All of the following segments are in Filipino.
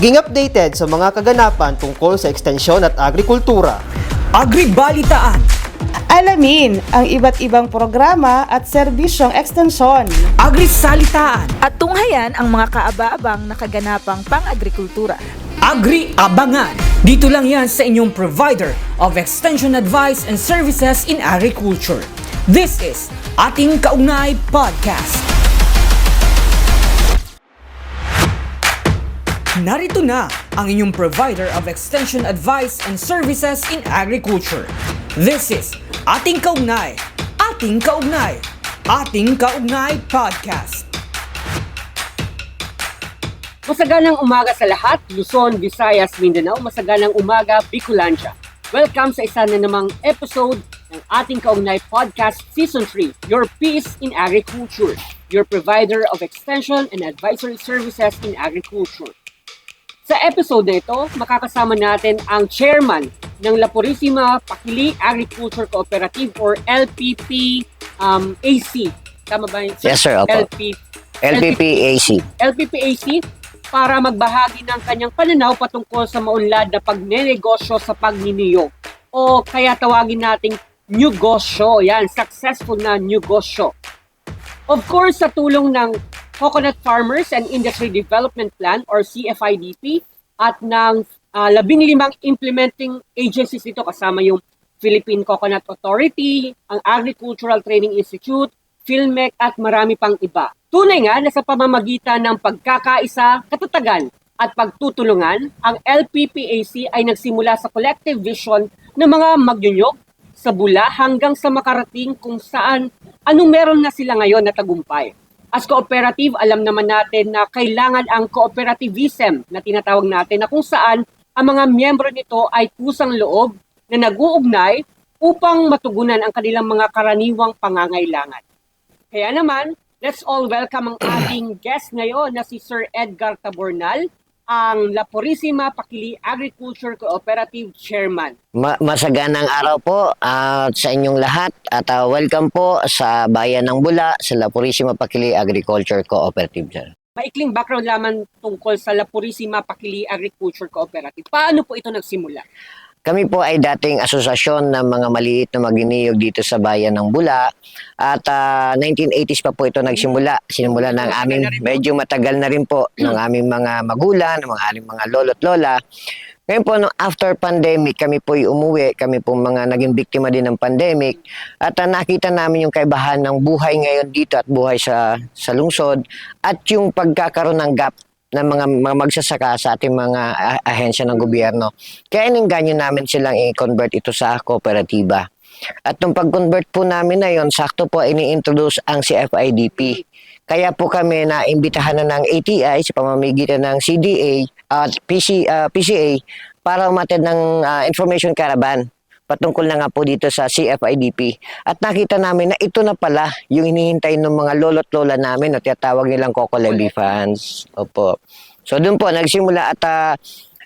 Maging updated sa mga kaganapan tungkol sa ekstensyon at agrikultura. Agribalitaan, Alamin ang iba't ibang programa at serbisyong ekstensyon. Agrisalitaan, at tunghayan ang mga kaaba-abang na kaganapang pang-agrikultura. Agri-abangan. Dito lang yan sa inyong provider of extension advice and services in agriculture. This is Ating Kaugnay Podcast. Narito na ang inyong provider of extension advice and services in agriculture. This is Ating Kaugnay, Ating Kaugnay, Ating Kaugnay Podcast. Masaganang umaga sa lahat, Luzon, Visayas, Mindanao. Masaganang umaga, Bicolandia. Welcome sa isa na namang episode ng ating Kaugnay Podcast Season 3, Your Peace in Agriculture, your provider of extension and advisory services in agriculture. Sa episode na ito, makakasama natin ang chairman ng La Purisima Pakili Agriculture Cooperative or LPP um, AC. Tama ba yun? Yes, sir. Opo. LP, LPPAC. LPPAC para magbahagi ng kanyang pananaw patungkol sa maunlad na pagnenegosyo sa pagniniyog o kaya tawagin nating negosyo. Yan, successful na negosyo. Of course, sa tulong ng Coconut Farmers and Industry Development Plan or CFIDP at ng uh, limang implementing agencies dito kasama yung Philippine Coconut Authority, ang Agricultural Training Institute, PhilMec at marami pang iba. Tunay nga na sa pamamagitan ng pagkakaisa, katatagan at pagtutulungan, ang LPPAC ay nagsimula sa collective vision ng mga magyunyog sa bula hanggang sa makarating kung saan anong meron na sila ngayon na tagumpay. As cooperative, alam naman natin na kailangan ang cooperativism na tinatawag natin na kung saan ang mga miyembro nito ay kusang loob na nag-uugnay upang matugunan ang kanilang mga karaniwang pangangailangan. Kaya naman, let's all welcome ang ating guest ngayon na si Sir Edgar Tabornal, ang La Purisima Pakili Agriculture Cooperative Chairman. Ma- masaganang araw po at sa inyong lahat at ah, welcome po sa Bayan ng Bula sa La Purisima Pakili Agriculture Cooperative. Sir. Maikling background lamang tungkol sa La Purisima Pakili Agriculture Cooperative. Paano po ito nagsimula? Kami po ay dating asosasyon ng mga maliit na maginiyog dito sa Bayan ng Bula at ah, 1980s pa po ito nagsimula. Sinimula ng aming medyo matagal na rin po ng aming mga magulang, ng mga aming mga lolo't lola. Ngayon po, nung after pandemic, kami po umuwi, kami po mga naging biktima din ng pandemic at ah, nakita namin yung kaibahan ng buhay ngayon dito at buhay sa, sa lungsod at yung pagkakaroon ng gap ng mga, mga magsasaka sa ating mga ah- ahensya ng gobyerno. Kaya inengganyo namin silang i-convert ito sa kooperatiba. At nung pag-convert po namin na yon, sakto po ini-introduce ang CFIDP. Kaya po kami na imbitahan na ng ATI sa pamamagitan ng CDA at PC, ah, PCA para umatid ng ah, information caravan patungkol na nga po dito sa CFIDP. At nakita namin na ito na pala yung hinihintay ng mga lolo't lola namin na tinatawag nilang Coco Levy fans. Opo. So doon po, nagsimula at ah,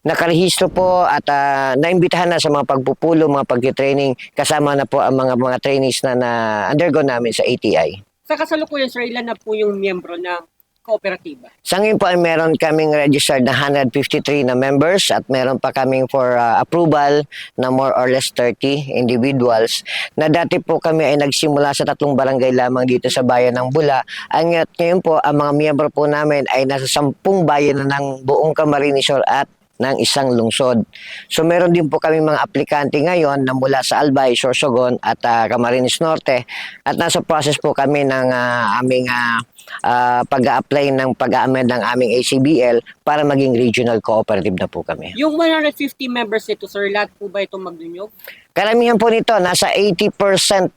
nakarehistro po at ah, naimbitahan na sa mga pagpupulo, mga pag-training, kasama na po ang mga mga trainees na na-undergo namin sa ATI. Sa kasalukuyan, Sir, ilan na po yung miyembro ng kooperatiba? Sa ngayon po ay meron kaming registered na 153 na members at meron pa kaming for uh, approval na more or less 30 individuals na dati po kami ay nagsimula sa tatlong barangay lamang dito sa bayan ng Bula. Ang ngayon po ang mga miyembro po namin ay nasa sampung bayan na ng buong Camarines Sur at ng isang lungsod. So meron din po kami mga aplikante ngayon na mula sa Albay, Sorsogon at ah, Camarines Norte at nasa process po kami ng ah, aming ah, ah, pag-a-apply ng pag-a-amend ng aming ACBL para maging regional cooperative na po kami. Yung 150 members nito, Sir, lahat po ba itong magnunyog? Karamihan po nito, nasa 80%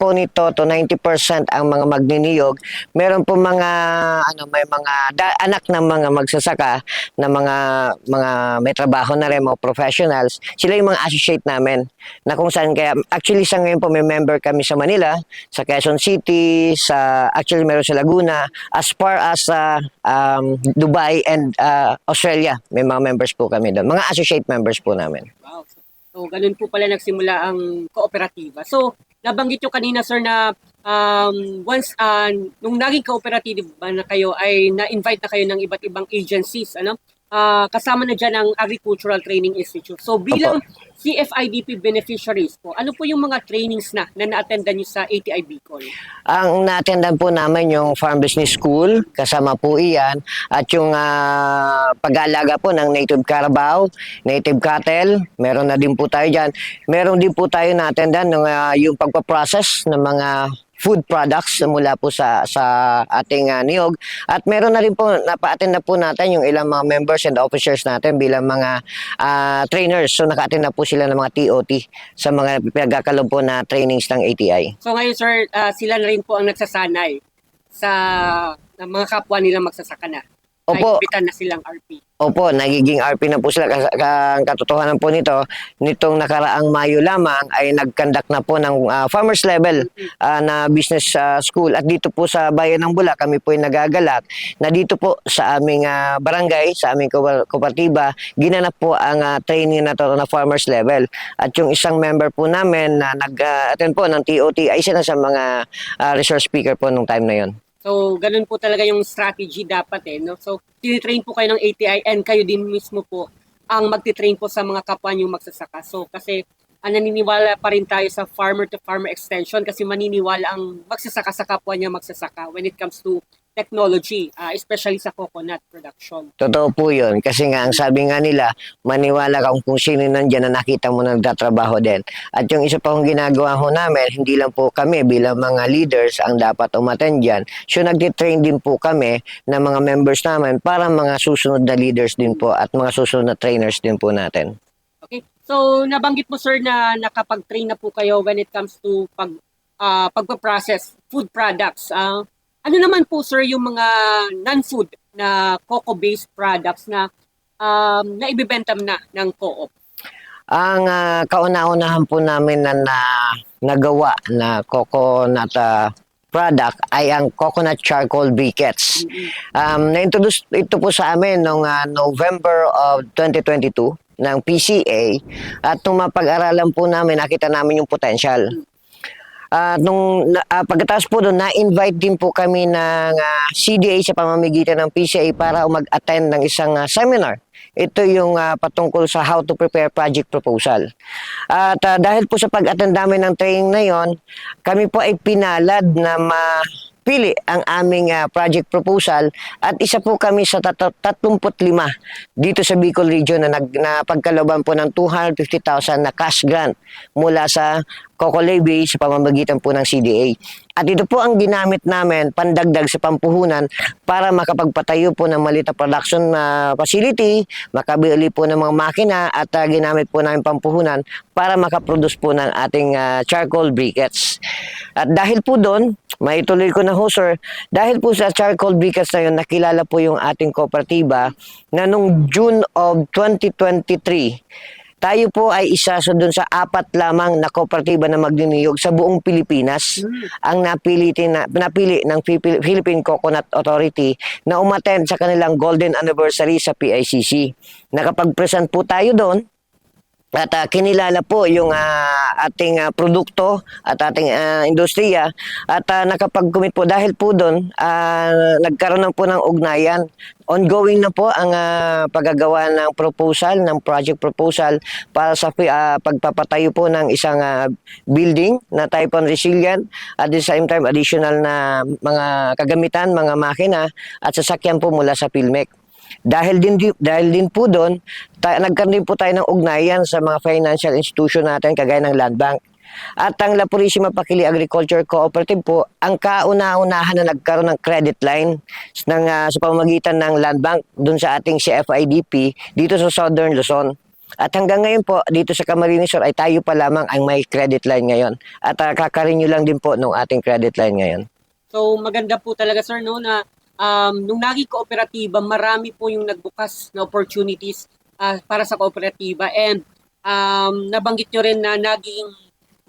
po nito to 90% ang mga magniniyog. Meron po mga ano may mga da- anak ng mga magsasaka na mga mga may trabaho na rin mga professionals. Sila yung mga associate namin na kung saan kaya actually sa ngayon po may member kami sa Manila, sa Quezon City, sa actually meron sa Laguna as far as sa um, Dubai and uh, Australia. May mga members po kami doon. Mga associate members po namin. Wow. So, ganun po pala nagsimula ang kooperatiba. So, nabanggit nyo kanina, Sir, na um, once, uh, nung naging cooperative ba na kayo, ay na-invite na kayo ng iba't ibang agencies, ano? Ah, kasama na dyan ang Agricultural Training Institute. So bilang CFIDP beneficiaries po, ano po yung mga trainings na na na-attendan nyo sa ATI Bicol? Ang natendan po namin yung Farm Business School, kasama po iyan, at yung ah, pag-aalaga po ng native carabao, native cattle, meron na din po tayo dyan. Meron din po tayo natendan ng ah, yung pagpaprocess ng mga food products mula po sa sa ating ah, niyog at meron na rin po napa-attend na po natin yung ilang mga members and officers natin bilang mga ah, trainers so naka-attend na po sila ng mga TOT sa mga pinagkakalob po na trainings ng ATI. So ngayon sir, ah, sila na rin po ang nagsasanay sa ng mga kapwa nila magsasaka na. Opo. Naibitan na silang RP. Opo, nagiging RP na po sila. Ang katotohanan po nito, nitong nakaraang Mayo lamang ay nag-conduct na po ng ah, farmers level ah, na business ah, school. At dito po sa Bayan ng Bula, kami po ay nagagalak na dito po sa aming ah, barangay, sa aming ko- kooperatiba, ginanap po ang ah, training na to na farmers level. At yung isang member po namin na nag-attend po ng TOT ay isa na sa mga ah, resource speaker po nung time na yon. So, ganun po talaga yung strategy dapat eh. No? So, tinitrain po kayo ng ATI and kayo din mismo po ang magtitrain po sa mga kapwa nyo magsasaka. So, kasi ah, naniniwala pa rin tayo sa farmer-to-farmer extension kasi maniniwala ang magsasaka sa kapwa niya magsasaka when it comes to technology, ah, especially sa coconut production. Totoo po yun. Kasi nga, ang sabi nga nila, maniwala ka kung sino nandyan na nakita mo na nagtatrabaho din. At yung isa pa kong ginagawa ho namin, hindi lang po kami bilang mga leaders ang dapat umaten dyan. So, nagtitrain din po kami ng mga members namin para mga susunod na leaders din po at mga susunod na trainers din po natin. So, nabanggit mo sir na nakapag-train na po kayo when it comes to pag ah, pagpa-process food products. Ah, ano naman po sir yung mga non-food na cocoa-based products na um, na ibibenta na ng co-op? Ang ah, kauna-unahan po namin na, na nagawa na coconut ah, product ay ang coconut charcoal briquettes. Um, na-introduce ito po sa amin noong ah, November of 2022 ng PCA at nung mapag-aralan po namin, nakita namin yung potential. At nung na, ah, pagkatapos po doon, na-invite din po kami ng ah, CDA sa pamamagitan ng PCA para mag-attend ng isang ah, seminar. Ito yung ah, patungkol sa how to prepare project proposal. At ah, dahil po sa pag-attend namin ng training na yon, kami po ay pinalad na mapili ang aming ah, project proposal at isa po kami sa tat- 35 dito sa Bicol region na, nag, na pagkaloban po ng 250,000 na cash grant mula sa Coco Levy sa pamamagitan po ng CDA. At ito po ang ginamit namin pandagdag sa pampuhunan para makapagpatayo po ng maliit na production na facility, makabili po ng mga makina at ah, ginamit po namin pampuhunan para makaproduce po ng ating ah, charcoal briquettes. At dahil po doon, maituloy ko na ho sir, dahil po sa charcoal briquettes na yun, nakilala po yung ating kooperatiba na nung June of 2023, tayo po ay isa sa doon sa apat lamang na kooperatiba na magniniyog sa buong Pilipinas. Ang napili, na, napili ng Philip- Philippine Coconut Authority na umattend sa kanilang golden anniversary sa PICC. Nakapag-present po tayo doon at ah, kinilala po yung ah, ating ah, produkto at ating ah, industriya at uh, nakapag-commit po dahil po doon ah, nagkaroon na po ng ugnayan. Ongoing na po ang ah, paggagawa ng proposal, ng project proposal para sa ah, pagpapatayo po ng isang ah, building na type on resilient at the same time additional na mga kagamitan, mga makina at sasakyan po mula sa PhilMec. Dahil din di- dahil din po doon, nagkaroon din po tayo ng ugnayan sa mga financial institution natin kagaya ng Land Bank. At ang La Purisima Pakili Agriculture Cooperative po, ang kauna-unahan na nagkaroon ng credit line ng, ah, sa pamamagitan ng Land Bank doon sa ating CFIDP dito sa Southern Luzon. At hanggang ngayon po, dito sa Camarines Sur ay tayo pa lamang ang may credit line ngayon. At uh, kakarenew lang din po ng ating credit line ngayon. So, maganda po talaga sir no na um, nung naging kooperatiba, marami po yung nagbukas na opportunities ah, para sa kooperatiba and um, nabanggit nyo rin na naging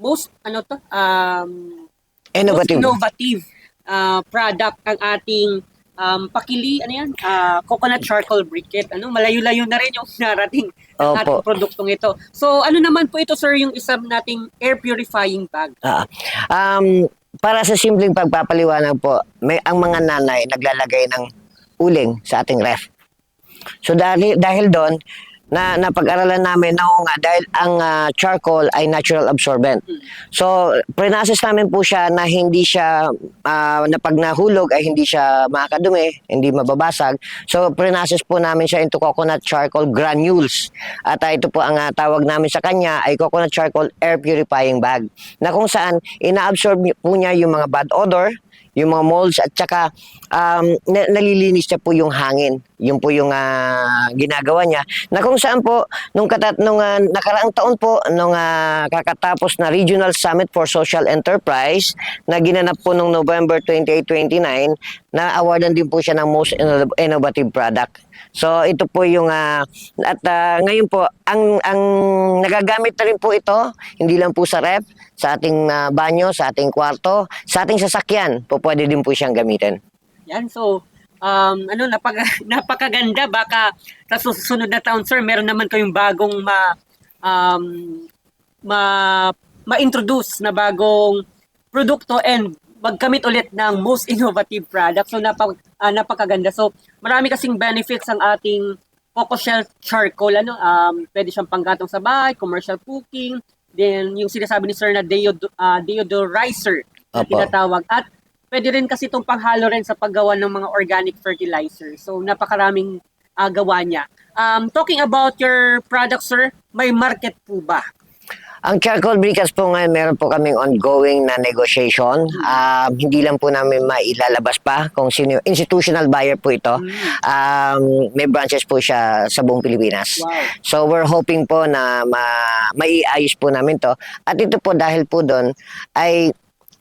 most ano to um, Innovative. most innovative ah, product ang ating um, pakili, ano yan, Ah, coconut charcoal briquette. Ano, malayo-layo na rin yung narating ng Opo. ating produktong ito. So, ano naman po ito, sir, yung isang nating air purifying bag? Ah, um, para sa simpleng pagpapaliwanag po, may ang mga nanay naglalagay ng uling sa ating ref. So dahil, dahil doon, na napag-aralan namin na nga dahil ang ah, charcoal ay natural absorbent. So, pre-process namin po siya na hindi siya ah, na pag nahulog ay hindi siya makakadumi, hindi mababasag. So, pre-process po namin siya into coconut charcoal granules. At ah, ito po ang ah, tawag namin sa kanya ay coconut charcoal air purifying bag na kung saan ina-absorb po niya yung mga bad odor, yung mga molds at saka um, na- nalilinis niya po yung hangin. Yun po yung ah, ginagawa niya. Na kung saan po, nung, katat, nung ah, nakaraang taon po, nung ah, kakatapos na Regional Summit for Social Enterprise na ginanap po nung November 28-29, na awardan din po siya ng Most Inno- Innovative Product. So ito po yung ah, at ah, ngayon po ang ang nagagamit na rin po ito hindi lang po sa rep, sa ating ah, banyo, sa ating kwarto, sa ating sasakyan po pwede din po siyang gamitin. Yan, so, um, ano, napag, napakaganda. Baka sa susunod na taon, sir, meron naman kayong bagong ma, um, ma, ma-introduce na bagong produkto and magkamit ulit ng most innovative product. So, napag, ah, napakaganda. So, marami kasing benefits ang ating Coco Shell Charcoal. Ano, um, pwede siyang panggatong sa bahay, commercial cooking, then yung sinasabi ni sir na deod- ah, deodorizer na Opo. tinatawag. At pwede rin kasi itong panghalo rin sa paggawa ng mga organic fertilizer. So, napakaraming ah, gawa niya. Um, talking about your product, sir, may market po ba? Ang charcoal briquettes po ngayon, meron po kaming ongoing na negotiation. Um, hindi lang po namin mailalabas pa kung sino yung institutional buyer po ito. Um, may branches po siya sa buong Pilipinas. Wow. So we're hoping po na ma maiayos po namin to. At ito po dahil po doon ay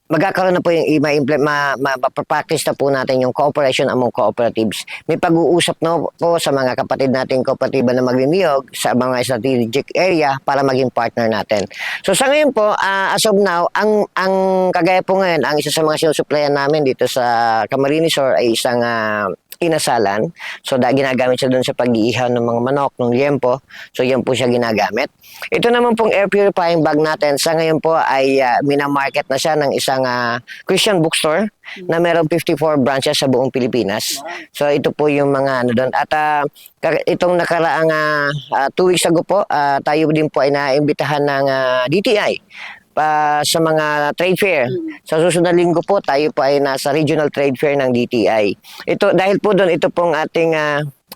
magkakaroon na po yung ma-implement, ma, ma, practice na po natin yung cooperation among cooperatives. May pag-uusap na po sa mga kapatid nating kooperatiba na magniniyog sa mga strategic area para maging partner natin. So sa ngayon po, ah, as of now, ang ang kagaya po ngayon, ang isa sa mga sinusuplayan namin dito sa Camarines Sur ay isang ah, inasalan. So da, ginagamit siya doon sa pag-iihaw ng mga manok, ng liempo. So yan po siya ginagamit. Ito naman pong air purifying bag natin sa ngayon po ay uh, minamarket na siya ng isang ah, Christian bookstore na meron 54 branches sa buong Pilipinas. So ito po yung mga ano doon. At kar- itong nakaraang ah, two weeks ago po, ah, tayo din po ay naimbitahan ng ah, DTI pa sa mga trade fair. Sa susunod na linggo po, tayo po ay nasa regional trade fair ng DTI. Ito, dahil po doon, ito pong ating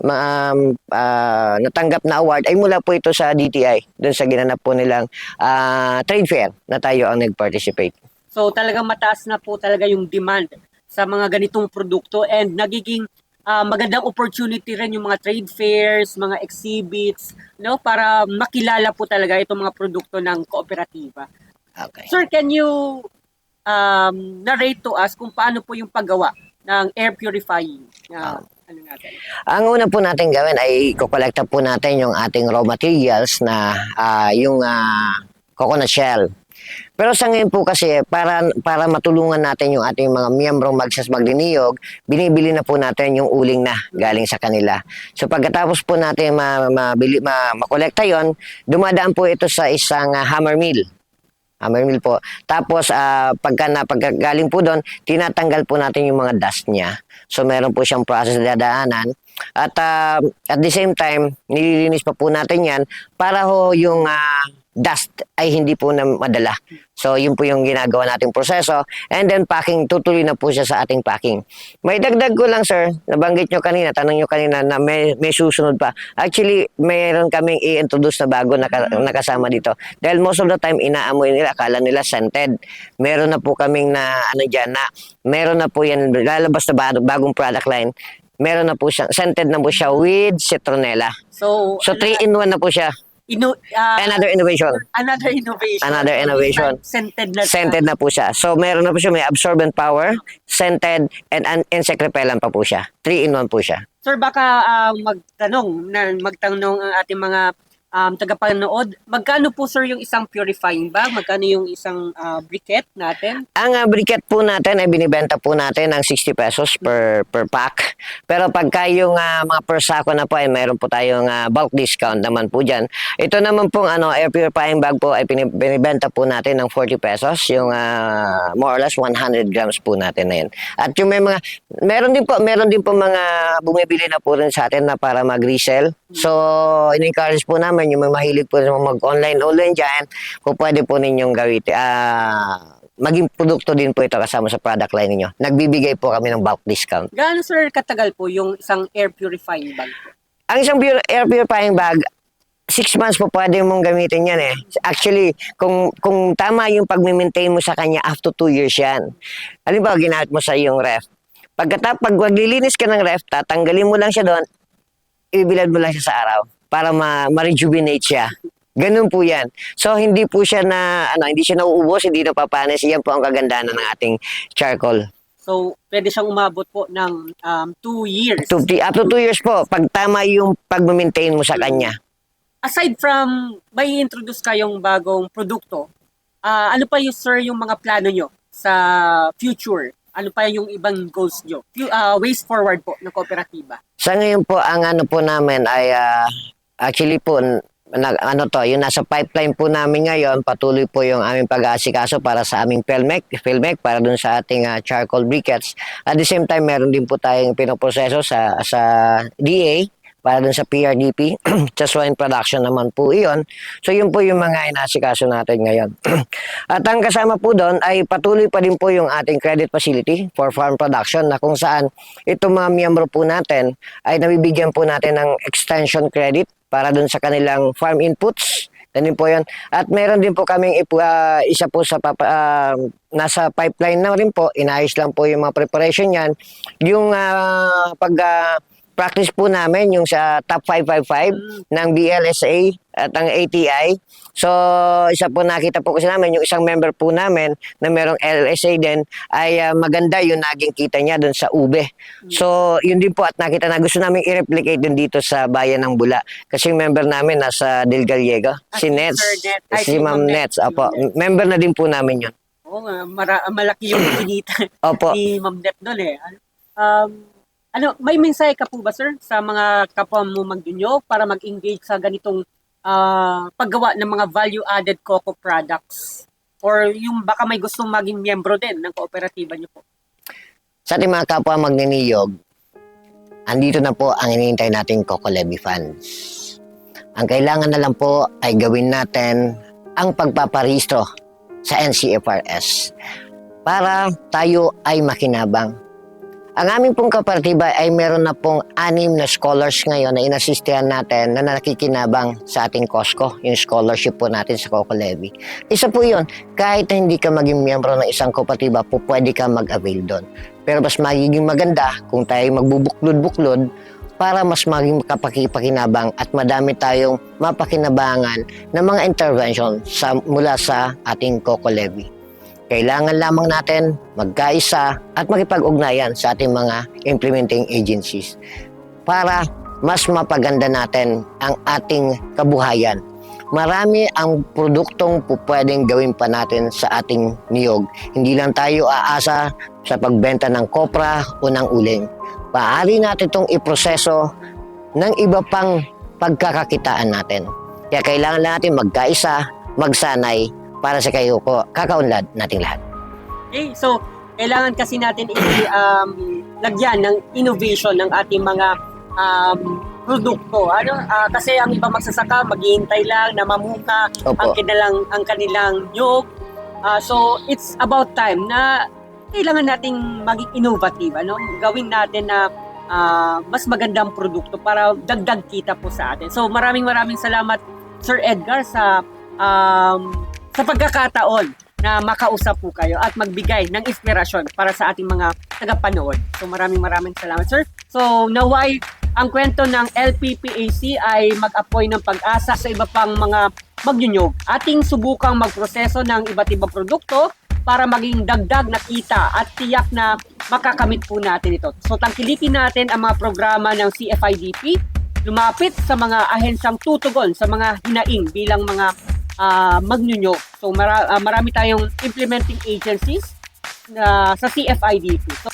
ma- um, ah, natanggap na award ay mula po ito sa DTI, doon sa ginanap po nilang ah, trade fair na tayo ang nag-participate. So talagang mataas na po talaga yung demand sa mga ganitong produkto and nagiging ah, magandang opportunity rin yung mga trade fairs, mga exhibits, no, para makilala po talaga itong mga produkto ng kooperatiba. Okay. Sir, can you um, narrate to us kung paano po yung paggawa ng air purifying na ano natin? Ang una po natin gawin ay kukolekta po natin yung ating raw materials na ah, yung ah, coconut shell. Pero sa ngayon po kasi, para, para matulungan natin yung ating mga miyembrong magsas magdiniyog, binibili na po natin yung uling na galing sa kanila. So pagkatapos po natin ma, mabili, ma, makolekta yon, dumadaan po ito sa isang ah, hammer mill. Hammer mill po. Tapos, ah, pagka na, pagkagaling po doon, tinatanggal po natin yung mga dust niya. So, meron po siyang process na dadaanan. At ah, at the same time, nililinis pa po natin yan para ho yung ah, dust ay hindi po na madala. So, yun po yung ginagawa nating proseso. And then, packing, tutuloy na po siya sa ating packing. May dagdag ko lang, sir. Nabanggit nyo kanina, tanong nyo kanina na may, may susunod pa. Actually, mayroon kaming i-introduce na bago na nakasama dito. Dahil most of the time, inaamoy nila, akala nila scented. Meron na po kaming na, ano dyan, na meron na po yan, lalabas na ba- bagong product line. Meron na po siya, scented na po siya with citronella. So, So, 3 in 1 na po siya. Ino, ah, Another innovation. another innovation. Another innovation. Scented na. Scented na po siya. So, meron na po siya, may absorbent power, scented, and an insect repellent pa po siya. 3 in 1 po siya. Sir, baka ah, magtanong, na, magtanong ang ating mga um, tagapanood, magkano po sir yung isang purifying bag? Magkano yung isang ah, briquette natin? Ang uh, briquette po natin ay binibenta po natin ng 60 pesos per per pack. Pero pagka yung ah, mga per sako na po ay meron po tayong ah, bulk discount naman po dyan. Ito naman pong ano, air purifying bag po ay binibenta po natin ng 40 pesos. Yung ah, more or less 100 grams po natin na yun. At yung may mga, meron din po, meron din po mga bumibili na po rin sa atin na para mag-resell. So, in-encourage po namin yung mga mahilig po mag-online-online dyan, kung pwede po ninyong gawin, ah, maging produkto din po ito kasama sa product line ninyo. Nagbibigay po kami ng bulk discount. Gaano sir katagal po yung isang air purifying bag? Ang isang pure, air purifying bag, six months po pwede mong gamitin yan eh. Actually, kung kung tama yung pag-maintain mo sa kanya, after two years yan. Halimbawa, ginamit mo sa iyong ref. Pagkatap, pag maglilinis ka ng ref, tatanggalin mo lang siya doon, ibibilad mo lang siya sa araw para ma- ma-rejuvenate siya. Ganun po yan. So, hindi po siya na, ano, hindi siya nauubos, hindi napapanis. Yan po ang kagandahan ng ating charcoal. So, pwede siyang umabot po ng um, two years. Two, up to two years po, pag tama yung pag-maintain mo sa kanya. Aside from may introduce kayong bagong produkto, ah, ano pa yung sir yung mga plano nyo sa future? Ano pa yung ibang goals nyo? Ah, ways forward po ng kooperatiba. Sa ngayon po, ang ano po namin ay ah, actually po, na, ano to, yung nasa pipeline po namin ngayon, patuloy po yung aming pag-aasikaso para sa aming Pelmec, Pelmec para dun sa ating ah, charcoal briquettes. At the same time, meron din po tayong pinoproseso sa, sa DA para dun sa PRDP, sa swine production naman po iyon. So yun po yung mga inasikaso natin ngayon. At ang kasama po doon ay patuloy pa din po yung ating credit facility for farm production na kung saan itong mga miyembro po natin ay nabibigyan po natin ng extension credit para dun sa kanilang farm inputs. Ganun po yun. At meron din po kaming ah, isa po sa papa, ah, nasa pipeline na rin po. Inayos lang po yung mga preparation yan. Yung ah, pag ah, practice po namin yung sa top 555 ng BLSA at ang ATI. So, isa po nakita po kasi namin, yung isang member po namin na merong LSA din, ay ah, maganda yung naging kita niya doon sa ube. So, yun din po at nakita na gusto namin i-replicate din dito sa bayan ng Bula. Kasi yung member namin nasa Del Gallego, Ah, si Nets, Net. Ay, si Ma'am Nets. Opo, member na din po namin yun. Oo nga, mara- malaki yung kinita Opo. ni Ma'am Dep doon eh. Um, ano, may mensahe ka po ba sir sa mga kapwa mo magdunyo para mag-engage sa ganitong ah, paggawa ng mga value-added cocoa products? Or yung baka may gustong maging miyembro din ng kooperatiba niyo po? Sa ating mga kapwa magniniyog, andito na po ang hinihintay nating Coco Levy funds. Ang kailangan na lang po ay gawin natin ang pagpaparehistro sa NCFRS para tayo ay makinabang. Ang aming pong kooperatiba ay meron na pong anim na scholars ngayon na inasistihan natin na nakikinabang sa ating COSCO, yung scholarship po natin sa Coco Levy. Isa po yun, kahit na hindi ka maging miyembro ng isang kooperatiba, po pwede ka mag-avail doon. Pero mas magiging maganda kung tayo magbubuklod-buklod para mas maging kapakipakinabang at madami tayong mapakinabangan ng mga intervention sa, mula sa ating Coco Levy. Kailangan lamang natin magkaisa at makipag-ugnayan sa ating mga implementing agencies para mas mapaganda natin ang ating kabuhayan. Marami ang produktong pwedeng gawin pa natin sa ating niyog. Hindi lang tayo aasa sa pagbenta ng kopra o ng uling. Paari natin itong iproseso ng iba pang pagkakakitaan natin. Kaya kailangan natin magkaisa, magsanay para sa kayo ko, kakaunlad nating lahat. Okay, so kailangan kasi natin i um, lagyan ng innovation ng ating mga um, produkto. Ano? Ah, kasi ang iba magsasaka maghihintay lang na mamuka ang Opo. kanilang ang kanilang nyug. Ah, so it's about time na kailangan nating maging innovative, ano? Gawin natin na ah, mas magandang produkto para dagdag kita po sa atin. So maraming maraming salamat Sir Edgar sa um, sa pagkakataon na makausap po kayo at magbigay ng inspirasyon para sa ating mga tagapanood. So maraming maraming salamat sir. So naway ang kwento ng LPPAC ay mag-appoint ng pag-asa sa iba pang mga magnyunyog. Ating subukang magproseso ng iba't ibang produkto para maging dagdag na kita at tiyak na makakamit po natin ito. So tangkilikin natin ang mga programa ng CFIDP lumapit sa mga ahensyang tutugon sa mga hinaing bilang mga ah, magnyunyog. So mara- ah, marami tayong implementing agencies na sa CFIDP. So,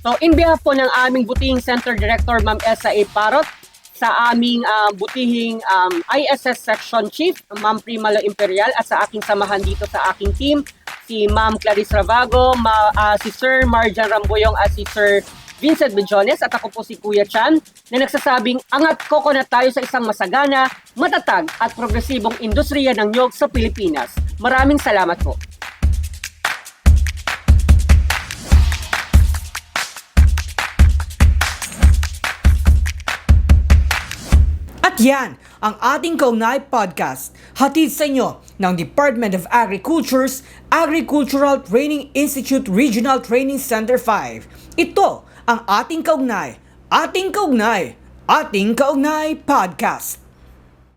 so in behalf po ng aming Butihing Center Director Ma'am Elsa A. Parot, sa aming ah, Butihing um, ISS Section Chief, Ma'am Primalo Imperial, at sa aking samahan dito sa aking team, si Ma'am Clarice Ravago, ma, ah, si Sir Marjan Ramboyong at si Sir Vincent Bejones at ako po si Kuya Chan na nagsasabing angat koko na tayo sa isang masagana, matatag at progresibong industriya ng nyog sa Pilipinas. Maraming salamat po. At yan ang ating Kaunay Podcast. Hatid sa inyo ng Department of Agriculture's Agricultural Training Institute Regional Training Center 5. Ito ang ating Kaugnay, ating Kaugnay, ating Kaugnay Podcast.